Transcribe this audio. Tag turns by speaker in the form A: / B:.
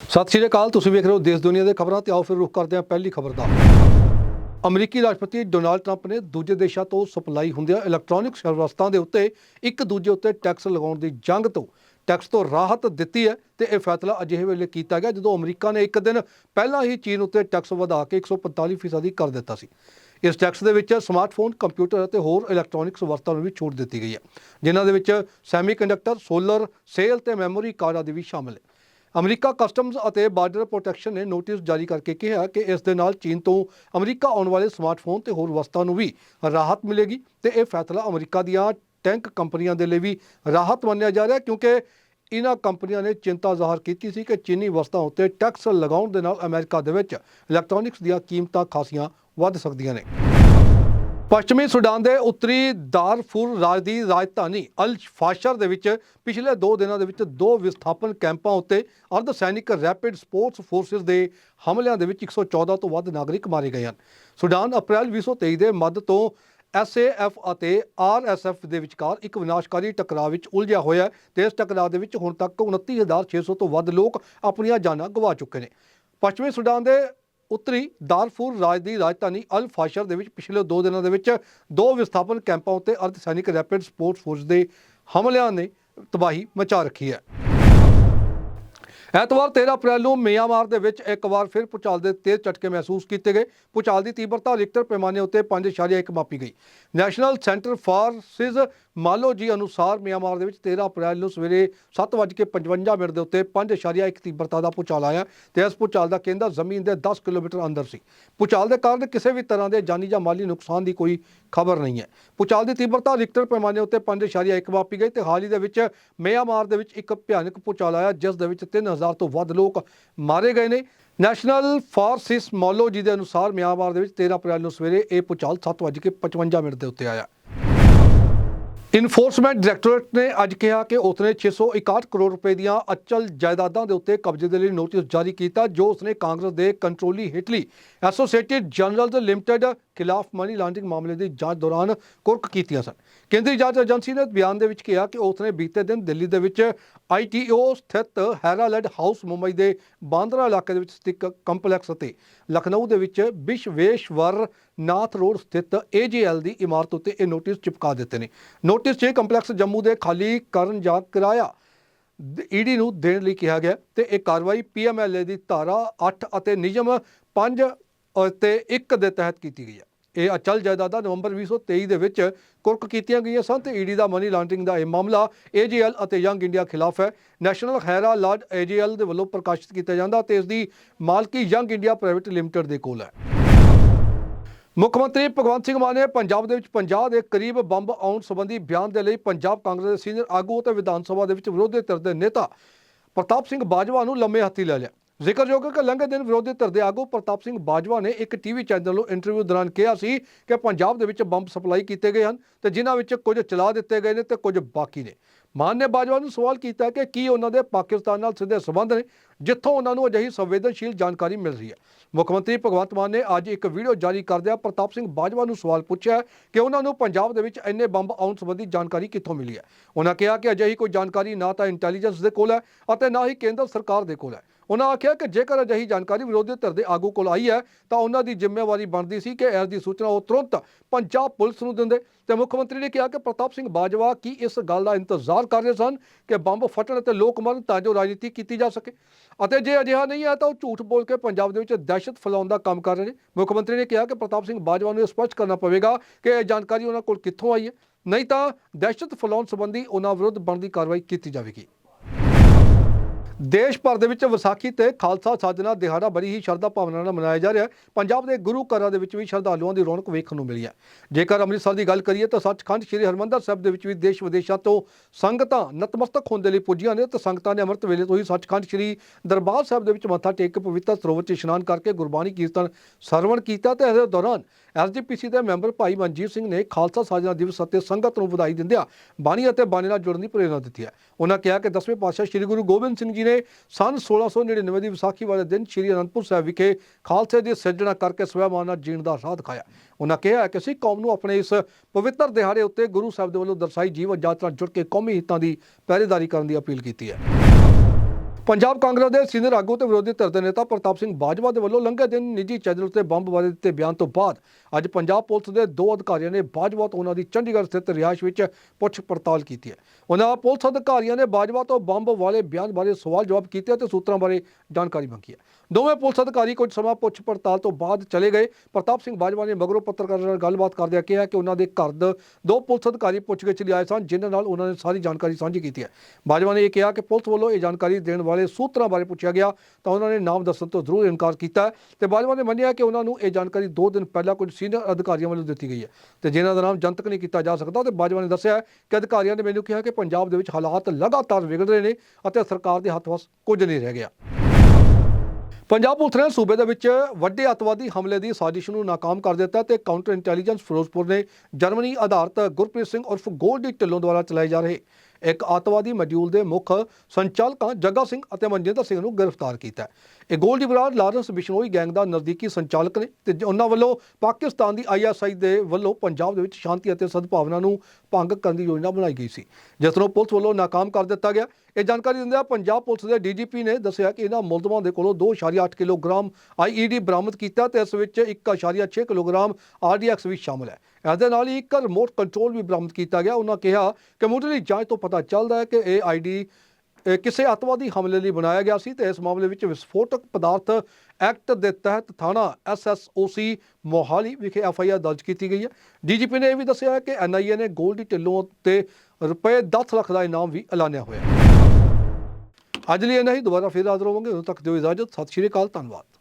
A: ਸਤਿ ਸ਼੍ਰੀ ਅਕਾਲ, ਤੁਸੀਂ ਵੇਖ ਰਹੇ ਹੋ ਦੇਸ਼ ਦੁਨੀਆ ਦੇ ਖਬਰਾਂ ਤੇ ਆਓ ਫਿਰ ਰੁਖ ਕਰਦੇ ਹਾਂ ਪਹਿਲੀ ਖਬਰ ਦਾ। ਅਮਰੀਕੀ ਰਾਸ਼ਟਰਪਤੀ ਡੋਨਾਲਡ ਟਰੰਪ ਨੇ ਦੂਜੇ ਦੇਸ਼ਾਂ ਤੋਂ ਸਪਲਾਈ ਹੁੰਦੀਆਂ ਇਲੈਕਟ੍ਰੋਨਿਕ ਸਰਵਸਤਾਂ ਦੇ ਉੱਤੇ ਇੱਕ ਦੂਜੇ ਉੱਤੇ ਟੈਕਸ ਲਗਾਉਣ ਦੀ ਜੰਗ ਤੋਂ ਟੈਕਸ ਤੋਂ ਰਾਹਤ ਦਿੱਤੀ ਹੈ ਤੇ ਇਹ ਫੈਸਲਾ ਅਜਿਹੇ ਵੇਲੇ ਕੀਤਾ ਗਿਆ ਜਦੋਂ ਅਮਰੀਕਾ ਨੇ ਇੱਕ ਦਿਨ ਪਹਿਲਾਂ ਹੀ ਚੀਨ ਉੱਤੇ ਟੈਕਸ ਵਧਾ ਕੇ 145% ਫੀਸਦੀ ਕਰ ਦਿੱਤਾ ਸੀ। ਇਸ ਟੈਕਸ ਦੇ ਵਿੱਚ ਸਮਾਰਟਫੋਨ, ਕੰਪਿਊਟਰ ਅਤੇ ਹੋਰ ਇਲੈਕਟ੍ਰੋਨਿਕਸ ਵਸਤਾਂ ਨੂੰ ਵੀ ਛੂਟ ਦਿੱਤੀ ਗਈ ਹੈ, ਜਿਨ੍ਹਾਂ ਦੇ ਵਿੱਚ ਸੈਮੀਕੰਡਕਟਰ, ਸੋਲਰ, ਸੇਲ ਤੇ ਮੈਮੋਰੀ ਕਾਰਡ ਆਦਿ ਵੀ ਸ਼ਾਮਲ ਹੈ। ਅਮਰੀਕਾ ਕਸਟਮਸ ਅਤੇ ਬਾਰਡਰ ਪ੍ਰੋਟੈਕਸ਼ਨ ਨੇ ਨੋਟਿਸ ਜਾਰੀ ਕਰਕੇ ਕਿਹਾ ਕਿ ਇਸ ਦੇ ਨਾਲ ਚੀਨ ਤੋਂ ਅਮਰੀਕਾ ਆਉਣ ਵਾਲੇ ਸਮਾਰਟਫੋਨ ਤੇ ਹੋਰ ਵਸਤਾਂ ਨੂੰ ਵੀ ਰਾਹਤ ਮਿਲੇਗੀ ਤੇ ਇਹ ਫੈਸਲਾ ਅਮਰੀਕਾ ਦੀਆਂ ਟੈਂਕ ਕੰਪਨੀਆਂ ਦੇ ਲਈ ਵੀ ਰਾਹਤ ਮੰਨਿਆ ਜਾ ਰਿਹਾ ਕਿਉਂਕਿ ਇਹਨਾਂ ਕੰਪਨੀਆਂ ਨੇ ਚਿੰਤਾ ਜ਼ਾਹਰ ਕੀਤੀ ਸੀ ਕਿ ਚੀਨੀ ਵਸਤਾਂ ਉੱਤੇ ਟੈਕਸ ਲਗਾਉਣ ਦੇ ਨਾਲ ਅਮਰੀਕਾ ਦੇ ਵਿੱਚ ਇਲੈਕਟ੍ਰੋਨਿਕਸ ਦੀਆਂ ਕੀਮਤਾਂ ਖਾਸੀਆਂ ਵੱਧ ਸਕਦੀਆਂ ਨੇ। ਪੱਛਮੀ ਸੁਡਾਨ ਦੇ ਉੱਤਰੀ ਦਾਰਫੁਰ ਰਾਜ ਦੀ ਰਾਜਧਾਨੀ ਅਲ ਫਾਸ਼ਰ ਦੇ ਵਿੱਚ ਪਿਛਲੇ 2 ਦਿਨਾਂ ਦੇ ਵਿੱਚ ਦੋ ਵਿਸਥਾਪਨ ਕੈਂਪਾਂ ਉੱਤੇ ਅਰਧ ਸੈਨਿਕ ਰੈਪਿਡ ਸਪੋਰਟਸ ਫੋਰਸਿਸ ਦੇ ਹਮਲਿਆਂ ਦੇ ਵਿੱਚ 114 ਤੋਂ ਵੱਧ ਨਾਗਰਿਕ ਮਾਰੇ ਗਏ ਹਨ। ਸੁਡਾਨ ਅਪ੍ਰੈਲ 2023 ਦੇ ਮੱਧ ਤੋਂ ਐਸਏਐਫ ਅਤੇ ਆਰਐਸਐਫ ਦੇ ਵਿਚਕਾਰ ਇੱਕ ਵਿਨਾਸ਼ਕਾਰੀ ਟਕਰਾਅ ਵਿੱਚ ਉਲਝਿਆ ਹੋਇਆ ਹੈ ਤੇ ਇਸ ਟਕਰਾਅ ਦੇ ਵਿੱਚ ਹੁਣ ਤੱਕ 29600 ਤੋਂ ਵੱਧ ਲੋਕ ਆਪਣੀਆਂ ਜਾਨਾਂ ਗਵਾ ਚੁੱਕੇ ਨੇ। ਪੱਛਮੀ ਸੁਡਾਨ ਦੇ ਉੱਤਰੀ ਦਾਰਫੂਰ ਰਾਜ ਦੀ ਰਾਜਧਾਨੀ ਅਲ ਫਾਸ਼ਰ ਦੇ ਵਿੱਚ ਪਿਛਲੇ 2 ਦਿਨਾਂ ਦੇ ਵਿੱਚ ਦੋ ਵਿਸਥਾਪਨ ਕੈਂਪਾਂ ਉੱਤੇ ਅਰਧ ਸੈਨਿਕ ਰੈਪਿਡ ਸਪੋਰਟ ਫੋਰਸ ਦੇ ਹਮਲਿਆਂ ਨੇ ਤਬਾਹੀ ਮਚਾ ਰੱਖੀ ਹੈ। ਐਤਵਾਰ 13 ਅਪ੍ਰੈਲ ਨੂੰ ਮਿਆਂਮਾਰ ਦੇ ਵਿੱਚ ਇੱਕ ਵਾਰ ਫਿਰ ਭੂਚਾਲ ਦੇ ਤੇਜ਼ ਝਟਕੇ ਮਹਿਸੂਸ ਕੀਤੇ ਗਏ। ਭੂਚਾਲ ਦੀ ਤੀਬਰਤਾ ਰਿਕਟਰ ਪੈਮਾਨੇ ਉੱਤੇ 5.1 ਮਾਪੀ ਗਈ। National centre for seismology ਅਨੁਸਾਰ ਮਿਆਂਮਾਰ ਦੇ ਵਿੱਚ 13 ਅਪ੍ਰੈਲ ਨੂੰ ਸਵੇਰੇ 7:55 ਮਿੰਟ ਦੇ ਉੱਤੇ 5.1 ਤੀਬਰਤਾ ਦਾ ਭੂਚਾਲ ਆਇਆ ਤੇ ਇਸ ਭੂਚਾਲ ਦਾ ਕੇਂਦਰ ਜ਼ਮੀਨ ਦੇ 10 ਕਿਲੋਮੀਟਰ ਅੰਦਰ ਸੀ। ਭੂਚਾਲ ਦੇ ਕਾਰਨ ਕਿਸੇ ਵੀ ਤਰ੍ਹਾਂ ਦੇ ਜਾਨੀ ਜਾਂ ਮਾਲੀ ਨੁਕਸਾਨ ਦੀ ਕੋਈ ਖਬਰ ਨਹੀਂ ਹੈ। ਭੂਚਾਲ ਦੀ ਤੀਬਰਤਾ ਰਿਕਟਰ ਪੈਮਾਨੇ ਉੱਤੇ 5.1 ਮਾਪੀ ਗਈ ਤੇ ਹਾਲ ਹੀ ਦੇ ਵਿੱਚ ਮਿਆਂਮਾਰ ਦੇ ਵਿੱਚ ਇੱਕ ਭਿਆਨਕ ਭੂਚਾਲ ਆਇਆ, ਜਿਸ ਦੇ ਵਿੱਚ 3000 ਤੋਂ ਵੱਧ ਲੋਕ ਮਾਰੇ ਗਏ ਨੇ। ਨੈਸ਼ਨਲ ਫਾਰਸਿਸਮੋਲੋਜੀ ਦੇ ਅਨੁਸਾਰ ਮਿਆਂਮਾਰ ਦੇ ਵਿੱਚ 13 ਅਪ੍ਰੈਲ ਨੂੰ ਸਵੇਰੇ ਇਹ ਭੂਚਾਲ 7:55 ਮਿੰਟ ਦੇ ਉੱਤੇ ਆਇਆ। ਇਨਫੋਰਸਮੈਂਟ ਡਾਇਰੈਕਟੋਰੇਟ ਨੇ ਅੱਜ ਕਿਹਾ ਕਿ ਉਸਨੇ 661 ਕਰੋੜ ਰੁਪਏ ਦੀਆਂ ਅਚਲ ਜਾਇਦਾਦਾਂ ਦੇ ਉੱਤੇ ਕਬਜ਼ੇ ਦੇ ਲਈ ਨੋਟਿਸ ਜਾਰੀ ਕੀਤਾ, ਜੋ ਉਸਨੇ ਕਾਂਗਰਸ ਦੇ ਕੰਟਰੋਲੀ ਹਿਟਲੀ ਐਸੋਸੀਏਟਿਡ ਜਨਰਲਜ਼ ਲਿਮਟਿਡ ਖਿਲਾਫ ਮਨੀ ਲਾਂਡਰਿੰਗ ਮਾਮਲੇ ਦੀ ਜਾਂਚ ਦੌਰਾਨ ਕੁਰਕ ਕੀਤੀਆਂ ਸਨ। ਕੇਂਦਰੀ ਜਾਂਚ ਏਜੰਸੀ ਨੇ ਬਿਆਨ ਦੇ ਵਿੱਚ ਕਿਹਾ ਕਿ ਉਸਨੇ ਬੀਤੇ ਦਿਨ ਦਿੱਲੀ ਦੇ ਵਿੱਚ ਆਈਟੀਓ ਸਥਿਤ ਹੈਰਾਲਡ ਹਾਊਸ ਮੁੰਬਈ ਦੇ ਬਾਂਦਰਾ ਇਲਾਕੇ ਦੇ ਵਿੱਚ ਸਥਿਤ ਕੰਪਲੈਕਸ ਅਤੇ ਲਖਨਊ ਦੇ ਵਿੱਚ ਵਿਸ਼ਵੇਸ਼ਵਰ ਨਾਥ ਰੋਡ ਸਥਿਤ ਏਜੀਐਲ ਦੀ ਇਮਾਰਤ ਉੱਤੇ ਇਹ ਨੋਟਿਸ ਚਿਪਕਾ ਦਿੱਤੇ ਨੇ। ਨੋਟਿਸ 'ਚ ਕੰਪਲੈਕਸ ਜੰਮੂ ਦੇ ਖਾਲੀ ਕਰਨ ਜਾਂ ਕਿਰਾਇਆ ਈਡੀ ਨੂੰ ਦੇਣ ਲਈ ਕਿਹਾ ਗਿਆ ਤੇ ਇਹ ਕਾਰਵਾਈ ਪੀਐਮਐਲਏ ਦੀ ਧਾਰਾ 8 ਅਤੇ ਨਿਯਮ 5 ਅਤੇ 1 ਦੇ ਤਹਿਤ ਕੀਤੀ ਗਈ ਹੈ। ਇਹ ਅਚਲ ਜਾਇਦਾਦਾਂ ਨਵੰਬਰ 2023 ਦੇ ਵਿੱਚ ਕੁਰਕ ਕੀਤੀਆਂ ਗਈਆਂ ਸਨ ਤੇ ਈਡੀ ਦਾ ਮਨੀ ਲਾਂਡਰਿੰਗ ਦਾ ਇਹ ਮਾਮਲਾ ਏਜੀਐਲ ਅਤੇ ਯੰਗ ਇੰਡੀਆ ਖਿਲਾਫ ਹੈ। ਨੈਸ਼ਨਲ ਹੈਰਾ ਲਾਡ ਏਜੀਐਲ ਦੇ ਵੱਲੋਂ ਪ੍ਰਕਾਸ਼ਿਤ ਕੀਤਾ ਜਾਂਦਾ ਤੇ ਇਸ ਦੀ ਮਾਲਕੀ ਯੰਗ ਇੰਡੀਆ ਪ੍ਰਾਈਵੇਟ ਲਿਮਟਿਡ ਦੇ ਕੋਲ ਹੈ। ਮੁੱਖ ਮੰਤਰੀ ਭਗਵੰਤ ਸਿੰਘ ਮਾਨ ਨੇ ਪੰਜਾਬ ਦੇ ਵਿੱਚ 50 ਦੇ ਕਰੀਬ ਬੰਬ ਆਉਣ ਸੰਬੰਧੀ ਬਿਆਨ ਦੇ ਲਈ ਪੰਜਾਬ ਕਾਂਗਰਸ ਦੇ ਸੀਨੀਅਰ ਆਗੂ ਅਤੇ ਵਿਧਾਨ ਸਭਾ ਦੇ ਵਿੱਚ ਵਿਰੋਧੀ ਧਿਰ ਦੇ ਨੇਤਾ ਪ੍ਰਤਾਪ ਸਿੰਘ ਬਾਜਵਾ ਨੂੰ ਲੰਮੇ ਹੱਥੀ ਲੈ ਲਿਆ। ਜ਼ਿਕਰਯੋਗ ਹੈ ਕਿ ਲੰਘੇ ਦਿਨ ਵਿਰੋਧੀ ਧਿਰ ਦੇ ਆਗੂ ਪ੍ਰਤਾਪ ਸਿੰਘ ਬਾਜਵਾ ਨੇ ਇੱਕ ਟੀਵੀ ਚੈਨਲ ਨੂੰ ਇੰਟਰਵਿਊ ਦੌਰਾਨ ਕਿਹਾ ਸੀ ਕਿ ਪੰਜਾਬ ਦੇ ਵਿੱਚ ਬੰਬ ਸਪਲਾਈ ਕੀਤੇ ਗਏ ਹਨ ਤੇ ਜਿਨ੍ਹਾਂ ਵਿੱਚ ਕੁਝ ਚਲਾ ਦਿੱਤੇ ਗਏ ਨੇ ਤੇ ਕੁਝ ਬਾਕੀ ਨੇ। ਮਾਨ ਨੇ ਬਾਜਵਾ ਨੂੰ ਸਵਾਲ ਕੀਤਾ ਕਿ ਕੀ ਉਹਨਾਂ ਦੇ ਪਾਕਿਸਤਾਨ ਨਾਲ ਸਿੱਧੇ ਸਬੰਧ ਨੇ ਜਿੱਥੋਂ ਉਹਨਾਂ ਨੂੰ ਅਜਿਹੀ ਸੰਵੇਦਨਸ਼ੀਲ ਜਾਣਕਾਰੀ ਮਿਲ ਰਹੀ ਹੈ। ਮੁੱਖ ਮੰਤਰੀ ਭਗਵੰਤ ਮਾਨ ਨੇ ਅੱਜ ਇੱਕ ਵੀਡੀਓ ਜਾਰੀ ਕਰਦਿਆਂ ਪ੍ਰਤਾਪ ਸਿੰਘ ਬਾਜਵਾ ਨੂੰ ਸਵਾਲ ਪੁੱਛਿਆ ਕਿ ਉਹਨਾਂ ਨੂੰ ਪੰਜਾਬ ਦੇ ਵਿੱਚ ਇੰਨੇ ਬੰਬ ਆਉਣ ਸੰਬੰਧੀ ਜਾਣਕਾਰੀ ਕਿੱਥੋਂ ਮਿਲੀ ਹੈ? ਉਹਨਾਂ ਕਿਹਾ ਕਿ ਅਜਿਹੀ ਕੋਈ ਜਾਣਕਾਰੀ ਨਾ ਤਾਂ ਇੰਟੈਲੀਜੈਂਸ ਦੇ ਕੋਲ ਹੈ ਅਤੇ ਨਾ ਹੀ ਕੇਂਦਰ ਸਰਕਾਰ ਦੇ ਕੋਲ ਹੈ। ਉਹਨਾਂ ਆਖਿਆ ਕਿ ਜੇਕਰ ਅਜਿਹੀ ਜਾਣਕਾਰੀ ਵਿਰੋਧੀ ਧਿਰ ਦੇ ਆਗੂ ਕੋਲ ਆਈ ਹੈ, ਤਾਂ ਉਹਨਾਂ ਦੀ ਜ਼ਿੰਮੇਵਾਰੀ ਬਣਦੀ ਸੀ ਕਿ ਇਸ ਦੀ ਸੂਚਨਾ ਉਹ ਤੁਰੰਤ ਪੰਜਾਬ ਪੁਲਿਸ ਨੂੰ ਦਿੰਦੇ। ਤੇ ਮੁੱਖ ਮੰਤਰੀ ਨੇ ਕਿਹਾ ਕਿ ਪ੍ਰਤਾਪ ਸਿੰਘ ਬਾਜਵਾ ਕੀ ਇਸ ਗੱਲ ਦਾ ਇੰਤਜ਼ਾਰ ਕਰ ਰਹੇ ਸਨ ਕਿ ਬੰਬ ਫਟਣ ਅਤੇ ਲੋਕ ਮਰਨ ਤਾਂ ਜੋ ਰਾਜਨੀਤੀ ਕੀਤੀ ਜਾ ਸਕੇ? ਅਤੇ ਜੇ ਅਜਿਹਾ ਨਹੀਂ ਹੈ ਤਾਂ ਉਹ ਝੂਠ ਬੋਲ ਕੇ ਪੰਜਾਬ ਦੇ ਵਿੱਚ ਦਹਿਸ਼ਤ ਫੈਲਾਉਣ ਦਾ ਕੰਮ ਕਰ ਰਹੇ ਨੇ। ਮੁੱਖ ਮੰਤਰੀ ਨੇ ਕਿਹਾ ਕਿ ਪ੍ਰਤਾਪ ਸਿੰਘ ਬਾਜਵਾ ਨੂੰ ਇਹ ਸਪਸ਼ਟ ਕਰਨਾ ਪਵੇਗਾ ਕਿ ਇਹ ਜਾਣਕਾਰੀ ਉਹਨਾਂ ਕੋਲ ਕਿੱਥੋਂ ਆਈ ਹੈ। ਨਹੀਂ ਤਾਂ ਦਹਿਸ਼ਤ ਫੈਲਾਉਣ ਸੰਬੰਧੀ ਉਹਨਾਂ ਵਿਰੁੱਧ ਬਣਦੀ ਕਾਰਵਾਈ ਕੀਤੀ ਜਾਵੇਗੀ। ਦੇਸ਼ ਭਰ ਦੇ ਵਿੱਚ ਵਿਸਾਖੀ ਤੇ ਖਾਲਸਾ ਸਾਜਨਾ ਦਿਹਾੜਾ ਬੜੀ ਹੀ ਸ਼ਰਧਾ ਭਾਵਨਾ ਨਾਲ ਮਨਾਇਆ ਜਾ ਰਿਹਾ ਹੈ। ਪੰਜਾਬ ਦੇ ਗੁਰੂ ਘਰਾਂ ਦੇ ਵਿੱਚ ਵੀ ਸ਼ਰਧਾਲੂਆਂ ਦੀ ਰੌਣਕ ਵੇਖਣ ਨੂੰ ਮਿਲੀ ਹੈ। ਜੇਕਰ ਅੰਮ੍ਰਿਤਸਰ ਦੀ ਗੱਲ ਕਰੀਏ ਤਾਂ ਸੱਚਖੰਡ ਸ੍ਰੀ ਹਰਿਮੰਦਰ ਸਾਹਿਬ ਦੇ ਵਿੱਚ ਵੀ ਦੇਸ਼ ਵਿਦੇਸ਼ਾਂ ਤੋਂ ਸੰਗਤਾਂ ਨਤਮਸਤਕ ਹੋਣ ਦੇ ਲਈ ਪੁੱਜੀਆਂ ਨੇ ਤੇ ਸੰਗਤਾਂ ਨੇ ਅੰਮ੍ਰਿਤ ਵੇਲੇ ਤੋਂ ਹੀ ਸੱਚਖੰਡ ਸ੍ਰੀ ਦਰਬਾਰ ਸਾਹਿਬ ਦੇ ਵਿੱਚ ਮੱਥਾ ਟੇਕ ਕੇ ਪਵਿੱਤਰ ਸਰੋਵਰ 'ਚ ਇਸ਼ਨਾਨ ਕਰਕੇ ਗੁਰਬਾਣੀ ਕੀਰਤਨ ਸਰਵਣ ਕੀਤਾ ਤੇ ਇਸ ਦੌਰਾਨ ਐਸਜੀਪੀਸੀ ਦੇ ਮੈਂਬਰ ਭਾਈ ਮਨਜੀਤ ਸਿੰਘ ਨੇ ਖਾਲਸਾ ਸਾਜਨਾ ਦਿਵਸ ਅਤੇ ਸੰਗਤ ਨੂੰ ਵਧਾਈ ਦਿੰਦਿਆਂ ਬਾਣੀ ਅਤੇ ਬਾਣੀ ਨਾਲ ਜੁੜਨ ਦੀ ਪ੍ਰੇਰਣਾ ਦਿੱਤੀ ਹੈ। ਉਹਨਾਂ ਕਿਹਾ ਕਿ ਦਸਵੇਂ ਪਾਤਸ਼ਾਹ ਸ੍ਰੀ ਗੁਰੂ ਗੋਬਿੰਦ ਸਿੰਘ ਜੀ ਨੇ ਸਨ 1699 ਦੀ ਵਿਸਾਖੀ ਵਾਲੇ ਦਿਨ ਸ੍ਰੀ ਅਨੰਦਪੁਰ ਸਾਹਿਬ ਵਿਖੇ ਖਾਲਸੇ ਦੀ ਸਿਰਜਣਾ ਕਰਕੇ ਸਵੈਮਾਨ ਨਾਲ ਜੀਣ ਦਾ ਰਾਹ ਦਿਖਾਇਆ। ਉਹਨਾਂ ਕਿਹਾ ਕਿ ਸਿੱਖ ਕੌਮ ਨੂੰ ਆਪਣੇ ਇਸ ਪਵਿੱਤਰ ਦਿਹਾੜੇ ਉੱਤੇ ਗੁਰੂ ਸਾਹਿਬ ਦੇ ਵੱਲੋਂ ਦਰਸਾਈ ਜੀਵਨ ਯਾਤਰਾ ਜੁੜ ਕੇ ਕੌਮੀ ਹਿੱਤਾਂ ਦੀ ਪਹਿਰੇਦਾਰੀ ਕਰਨ ਦੀ ਅਪੀਲ ਕੀਤੀ ਹੈ। ਪੰਜਾਬ ਕਾਂਗਰਸ ਦੇ ਸੀਨੀਅਰ ਆਗੂ ਤੇ ਵਿਰੋਧੀ ਧਿਰ ਦੇ ਨੇਤਾ ਪ੍ਰਤਾਪ ਸਿੰਘ ਬਾਜਵਾ ਦੇ ਵੱਲੋਂ ਲੰਘੇ ਦਿਨ ਨਿੱਜੀ ਚੈਨਲ ਉੱਤੇ ਬੰਬ ਬਾਰੇ ਦਿੱਤੇ ਬਿਆਨ ਤੋਂ ਬਾਅਦ ਅੱਜ ਪੰਜਾਬ ਪੁਲਿਸ ਦੇ ਦੋ ਅਧਿਕਾਰੀਆਂ ਨੇ ਬਾਜਵਾ ਤੋਂ ਉਹਨਾਂ ਦੀ ਚੰਡੀਗੜ੍ਹ ਸਥਿਤ ਰਿਹਾਇਸ਼ ਵਿੱਚ ਪੁੱਛ ਪੜਤਾਲ ਕੀਤੀ ਹੈ। ਉਹਨਾਂ ਪੁਲਿਸ ਅਧਿਕਾਰੀਆਂ ਨੇ ਬਾਜਵਾ ਤੋਂ ਬੰਬ ਵਾਲੇ ਬਿਆਨ ਬਾਰੇ ਸਵਾਲ ਜਵਾਬ ਕੀਤੇ ਅਤੇ ਸੂਤਰਾਂ ਬਾਰੇ ਜਾਣਕਾਰੀ ਮੰਗੀ ਹੈ। ਦੋਵੇਂ ਪੁਲਿਸ ਅਧਿਕਾਰੀ ਕੁਝ ਸਮਾਂ ਪੁੱਛ ਪੜਤਾਲ ਤੋਂ ਬਾਅਦ ਚਲੇ ਗਏ। ਪ੍ਰਤਾਪ ਸਿੰਘ ਬਾਜਵਾ ਨੇ ਮਗਰੋਂ ਪੱਤਰਕਾਰਾਂ ਨਾਲ ਗੱਲਬਾਤ ਕਰਦਿਆਂ ਕਿਹਾ ਕਿ ਉਹਨਾਂ ਦੇ ਘਰ ਦੇ ਦੋ ਪੁਲਿਸ ਅਧਿਕਾਰੀ ਪੁੱਛਗਿੱਛ ਲਈ ਆਏ ਸਨ, ਜਿਨ੍ਹਾਂ ਨਾਲ ਉਹਨਾਂ ਨੇ ਸਾਰੀ ਜਾਣਕਾਰੀ ਸਾਂਝੀ ਕੀਤੀ ਹੈ। ਬਾਜਵਾ ਨੇ ਇਹ ਕਿਹਾ ਕਿ ਪੁਲਿਸ ਵੱਲੋਂ ਇਹ ਜਾਣਕਾਰੀ ਦੇਣ ਵਾਲੇ ਸੂਤਰਾਂ ਬਾਰੇ ਪੁੱਛਿਆ ਗਿਆ, ਤਾਂ ਉਹਨਾਂ ਨੇ ਨਾਮ ਦੱਸਣ ਤੋਂ ਜ਼ਰੂਰ ਇਨਕਾਰ ਕੀਤਾ ਹੈ ਤੇ ਬਾਜਵਾ ਨੇ ਮੰਨਿਆ ਕਿ ਉਹਨਾਂ ਨੂੰ ਇਹ ਜਾਣਕਾਰੀ 2 ਦਿਨ ਪਹਿਲਾਂ ਕੁਝ ਸੀਨੀਅਰ ਅਧਿਕਾਰੀਆਂ ਵੱਲੋਂ ਦਿੱਤੀ ਗਈ ਹੈ ਤੇ ਜਿਨ੍ਹਾਂ ਦਾ ਨਾਮ ਜਨਤਕ ਨਹੀਂ ਕੀਤਾ ਜਾ ਸਕਦਾ ਤੇ ਬਾਜਵਾ ਨੇ ਦੱਸਿਆ ਕਿ ਅਧਿਕਾਰੀਆਂ ਨੇ ਮੈਨੂੰ ਕਿਹਾ ਕਿ ਪੰਜਾਬ ਦੇ ਵਿੱਚ ਹਾਲਾਤ ਲਗਾਤਾਰ ਵਿਗੜ ਰਹੇ ਨੇ ਅਤੇ ਸਰਕਾਰ ਦੇ ਹੱਥ ਵਸ ਕੁਝ ਨਹੀਂ ਰਹਿ ਗਿਆ। ਪੰਜਾਬ ਪੁਲਿਸ ਨੇ ਸੂਬੇ ਦੇ ਵਿੱਚ ਵੱਡੇ ਅੱਤਵਾਦੀ ਹਮਲੇ ਦੀ ਸਾਜ਼ਿਸ਼ ਨੂੰ ਨਾਕਾਮ ਕਰ ਦਿੱਤਾ ਤੇ ਕਾਊਂਟਰ ਇੰਟੈਲੀਜੈਂਸ ਫਿਰੋਜ਼ਪੁਰ ਨੇ ਜਰਮਨੀ ਆਧਾਰਿਤ ਗੁਰਪ੍ਰੀਤ ਸਿੰਘ ਉਰਫ ਗੋਲਡੀ ਢਿੱਲੋਂ ਦੁਆਰਾ ਚਲਾਏ ਜਾ ਰਹੇ ਇੱਕ ਅੱਤਵਾਦੀ ਮੋਡਿਊਲ ਦੇ ਮੁੱਖ ਸੰਚਾਲਕਾਂ ਜੱਗਾ ਸਿੰਘ ਅਤੇ ਮਨਜਿੰਦਰ ਸਿੰਘ ਨੂੰ ਗ੍ਰਿਫਤਾਰ ਕੀਤਾ ਹੈ। ਇਹ ਗੋਲਡੀ ਬਰਾੜ, ਲਾਰੈਂਸ ਬਿਸ਼ਨੋਈ ਗੈਂਗ ਦਾ ਨਜ਼ਦੀਕੀ ਸੰਚਾਲਕ ਨੇ ਤੇ ਜ- ਉਹਨਾਂ ਵੱਲੋਂ ਪਾਕਿਸਤਾਨ ਦੀ ਆਈਐਸਆਈ ਦੇ ਵੱਲੋਂ ਪੰਜਾਬ ਦੇ ਵਿੱਚ ਸ਼ਾਂਤੀ ਅਤੇ ਸਦਭਾਵਨਾ ਨੂੰ ਭੰਗ ਕਰਨ ਦੀ ਯੋਜਨਾ ਬਣਾਈ ਗਈ ਸੀ। ਜਿਸ ਨੂੰ ਪੁਲਿਸ ਵੱਲੋਂ ਨਾਕਾਮ ਕਰ ਦਿੱਤਾ ਗਿਆ। ਇਹ ਜਾਣਕਾਰੀ ਦਿੰਦਿਆਂ ਪੰਜਾਬ ਪੁਲਿਸ ਦੇ ਡੀਜੀਪੀ ਨੇ ਦੱਸਿਆ ਕਿ ਇਹਨਾਂ ਮੁਲਜ਼ਮਾਂ ਦੇ ਕੋਲੋਂ 2.8 ਕਿਲੋਗ੍ਰਾਮ ਆਈਈਡੀ ਬਰਾਮਦ ਕੀਤਾ ਤੇ ਇਸ ਵਿੱਚ 1.6 ਕਿਲੋਗ੍ਰਾਮ ਆਰਡੀਐਕਸ ਵੀ ਸ਼ਾਮਲ ਹੈ। ਇਸ ਦੇ ਨਾਲ ਹੀ ਇੱਕ ਰਿਮੋਟ ਕੰਟਰੋਲ ਵੀ ਬਰਾਮਦ ਕੀਤਾ ਗਿਆ। ਉਹਨਾਂ ਕਿਹਾ ਕਿ ਮੁੱਢਲੀ ਜਾਂਚ ਤੋਂ ਪਤਾ ਚੱਲਦਾ ਹੈ ਕਿ ਇਹ ਆਈਡੀ ਇਹ ਕਿਸੇ ਅੱਤਵਾਦੀ ਹਮਲੇ ਲਈ ਬਣਾਇਆ ਗਿਆ ਸੀ ਤੇ ਇਸ ਮਾਮਲੇ ਵਿੱਚ ਵਿਸਫੋਟਕ ਪਦਾਰਥ ਐਕਟ ਦੇ ਤਹਿਤ ਥਾਣਾ ਐਸਐਸਓਸੀ ਮੋਹਾਲੀ ਵਿਖੇ ਐਫਆਈਆਰ ਦਰਜ ਕੀਤੀ ਗਈ ਹੈ। ਡੀਜੀਪੀ ਨੇ ਇਹ ਵੀ ਦੱਸਿਆ ਹੈ ਕਿ ਐਨਆਈਏ ਨੇ ਗੋਲਡੀ ਢਿੱਲੋਂ ਤੇ ਰੁਪਏ 10 ਲੱਖ ਦਾ ਇਨਾਮ ਵੀ ਐਲਾਨਿਆ ਹੋਇਆ ਹੈ। ਅੱਜ ਲਈ ਇਹ ਨਹੀਂ ਦੁਬਾਰਾ ਫਿਰ ਹਾਜ਼ਰ ਹੋਵਾਂਗੇ। ਉਦੋਂ ਤੱਕ ਦਿਓ ਇਜਾਜ਼ਤ। ਸਤਿ ਸ਼੍ਰੀ ਅਕਾਲ। ਧੰਨਵਾਦ।